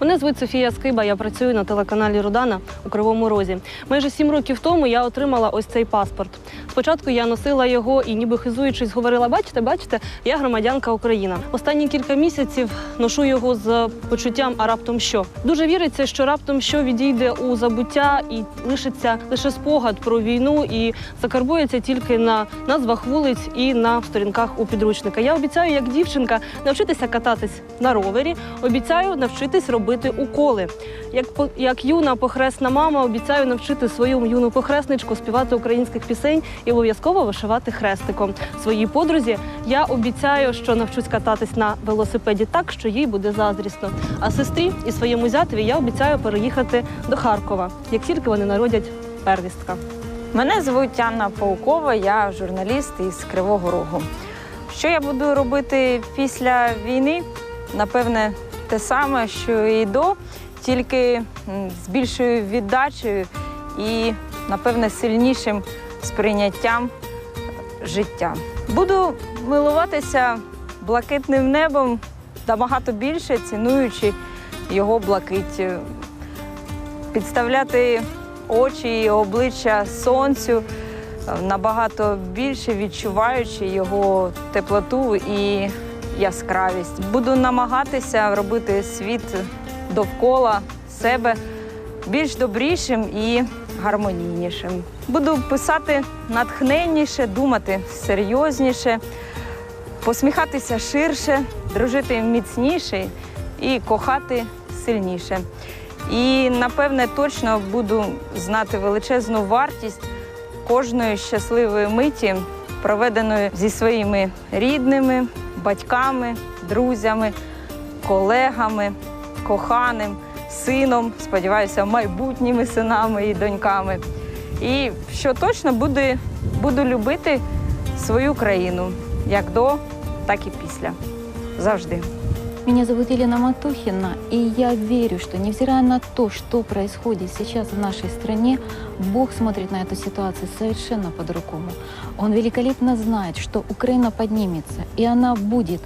Мене звуть Софія Скиба, я працюю на телеканалі Рудана у Кривому Розі. Майже сім років тому я отримала ось цей паспорт. Спочатку я носила його і, ніби хизуючись, говорила: бачите, бачите, я громадянка України. Останні кілька місяців ношу його з почуттям, а раптом що. Дуже віриться, що раптом що відійде у забуття і лишиться лише спогад про війну і закарбується тільки на назвах вулиць і на сторінках у підручника. Я обіцяю, як дівчинка, навчитися кататись на ровері. Обіцяю навчитись робити уколи. Як як юна похресна мама, обіцяю навчити свою юну похресничку співати українських пісень і обов'язково вишивати хрестиком. Своїй подрузі я обіцяю, що навчусь кататись на велосипеді так, що їй буде заздрісно. А сестрі і своєму зятеві я обіцяю переїхати до Харкова, як тільки вони народять первістка. Мене звуть Анна Паукова, я журналіст із Кривого Рогу. Що я буду робити після війни? Напевне, те саме, що і до, тільки з більшою віддачею і, напевне, сильнішим сприйняттям життя. Буду милуватися блакитним небом набагато більше, цінуючи його блакить підставляти очі і обличчя сонцю, е, набагато більше відчуваючи його теплоту і яскравість. Буду намагатися робити світ довкола себе більш добрішим і гармонійнішим. Буду писати натхненніше, думати серйозніше, посміхатися ширше, дружити міцніше і кохати сильніше. І напевне точно буду знати величезну вартість кожної щасливої миті, проведеної зі своїми рідними, батьками, друзями, колегами, коханим, сином, сподіваюся, майбутніми синами і доньками. І що точно буду, буду любити свою країну як до, так і після. Завжди. Меня зовут Елена Матухина, и я верю, что невзирая на то, что происходит сейчас в нашей стране, Бог смотрит на эту ситуацию совершенно по-другому. Он великолепно знает, что Украина поднимется, и она будет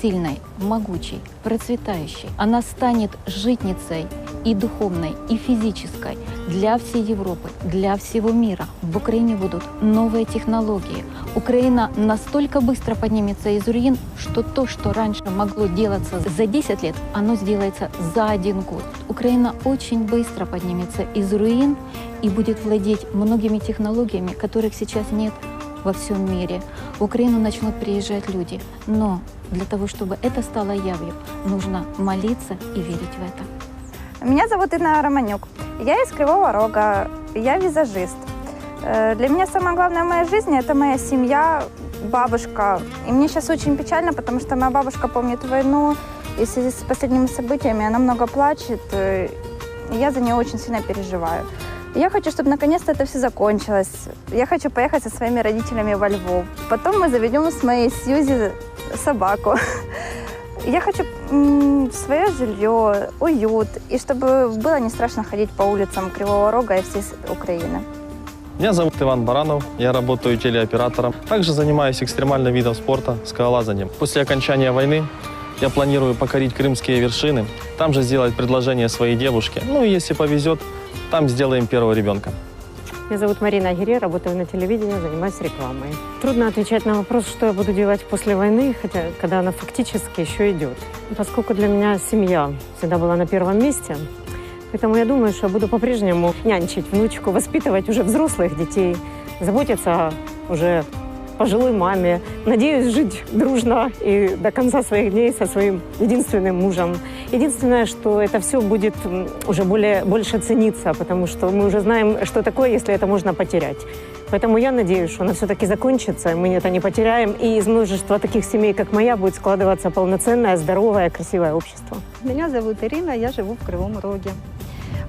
сильной, могучей, процветающей. Она станет житницей и духовной, и физической для всей Европы, для всего мира. В Украине будут новые технологии. Украина настолько быстро поднимется из руин, что то, что раньше могло делаться за 10 лет, оно сделается за один год. Украина очень быстро поднимется из руин и будет владеть многими технологиями, которых сейчас нет во всем мире. В Украину начнут приезжать люди. Но для того, чтобы это стало явью, нужно молиться и верить в это. Меня зовут Инна Романюк. Я из Кривого Рога. Я визажист. Э, Для меня самое главное в моей жизни – это моя семья, бабушка. И мне сейчас очень печально, потому что моя бабушка помнит войну, и в связи с последними событиями она много плачет. э, И я за нее очень сильно переживаю. Я хочу, чтобы наконец-то это все закончилось. Я хочу поехать со своими родителями во Львов. Потом мы заведем с моей Сьюзи собаку. Я хочу свое жилье, уют, и чтобы было не страшно ходить по улицам Кривого Рога и всей Украины. Меня зовут Иван Баранов, я работаю телеоператором. Также занимаюсь экстремальным видом спорта – скалолазанием. После окончания войны я планирую покорить крымские вершины, там же сделать предложение своей девушке. Ну и если повезет, там сделаем первого ребенка. Меня зовут Марина Агире, работаю на телевидении, занимаюсь рекламой. Трудно отвечать на вопрос, что я буду делать после войны, хотя когда она фактически еще идет. Поскольку для меня семья всегда была на первом месте, поэтому я думаю, что я буду по-прежнему нянчить внучку, воспитывать уже взрослых детей, заботиться уже пожилой маме. Надеюсь жить дружно и до конца своих дней со своим единственным мужем. Единственное, что это все будет уже более, больше цениться, потому что мы уже знаем, что такое, если это можно потерять. Поэтому я надеюсь, что оно все-таки закончится, мы это не потеряем, и из множества таких семей, как моя, будет складываться полноценное, здоровое, красивое общество. Меня зовут Ирина, я живу в Кривом Роге.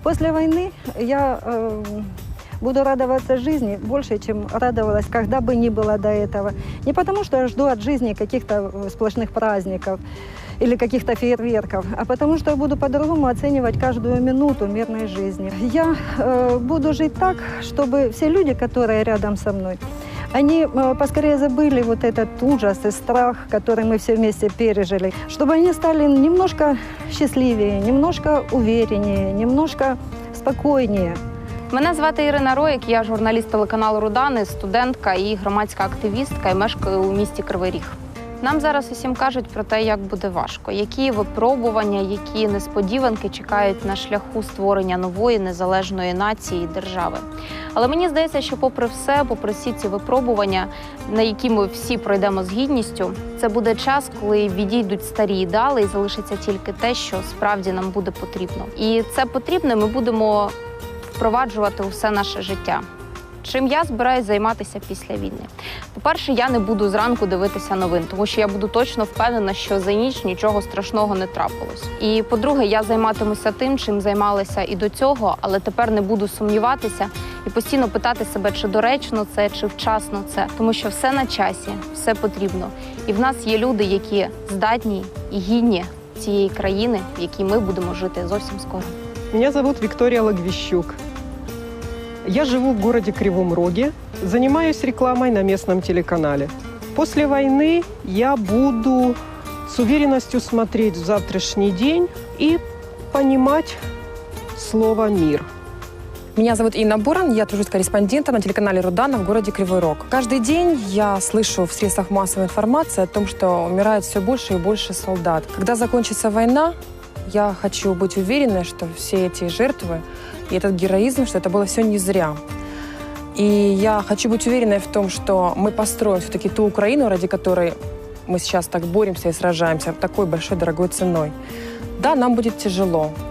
После войны я э, буду радоваться жизни больше, чем радовалась, когда бы ни было до этого. Не потому, что я жду от жизни каких-то э, сплошных праздников или каких-то фейерверков, а потому что я буду по-другому оценивать каждую минуту мирной жизни. Я э, буду жить так, чтобы все люди, которые рядом со мной, они э, поскорее забыли вот этот ужас и страх, который мы все вместе пережили, чтобы они стали немножко счастливее, немножко увереннее, немножко спокойнее. Мене звати Ірина Роїк, я журналіст телеканалу Рудани, студентка і громадська активістка, і мешкаю у місті Кривий Ріг. Нам зараз усім кажуть про те, як буде важко, які випробування, які несподіванки чекають на шляху створення нової незалежної нації і держави. Але мені здається, що, попри все, попри всі ці випробування, на які ми всі пройдемо з гідністю, це буде час, коли відійдуть старі ідеали і залишиться тільки те, що справді нам буде потрібно. І це потрібне ми будемо впроваджувати у все наше життя. Чим я збираюсь займатися після війни? По-перше, я не буду зранку дивитися новин, тому що я буду точно впевнена, що за ніч нічого страшного не трапилось. І по-друге, я займатимуся тим, чим займалася і до цього, але тепер не буду сумніватися і постійно питати себе, чи доречно це, чи вчасно це, тому що все на часі, все потрібно. І в нас є люди, які здатні і гідні цієї країни, в якій ми будемо жити зовсім скоро. Меня зовут Виктория Лагвищук. Я живу в городе Кривом Роге, занимаюсь рекламой на местном телеканале. После войны я буду с уверенностью смотреть в завтрашний день и понимать слово «мир». Меня зовут Инна Буран, я тружусь корреспондентом на телеканале Рудана в городе Кривой Рог. Каждый день я слышу в средствах массовой информации о том, что умирает все больше и больше солдат. Когда закончится война, я хочу быть уверенной, что все эти жертвы и этот героизм, что это было все не зря. И я хочу быть уверенной в том, что мы построим все-таки ту Украину, ради которой мы сейчас так боремся и сражаемся такой большой дорогой ценой. Да, нам будет тяжело,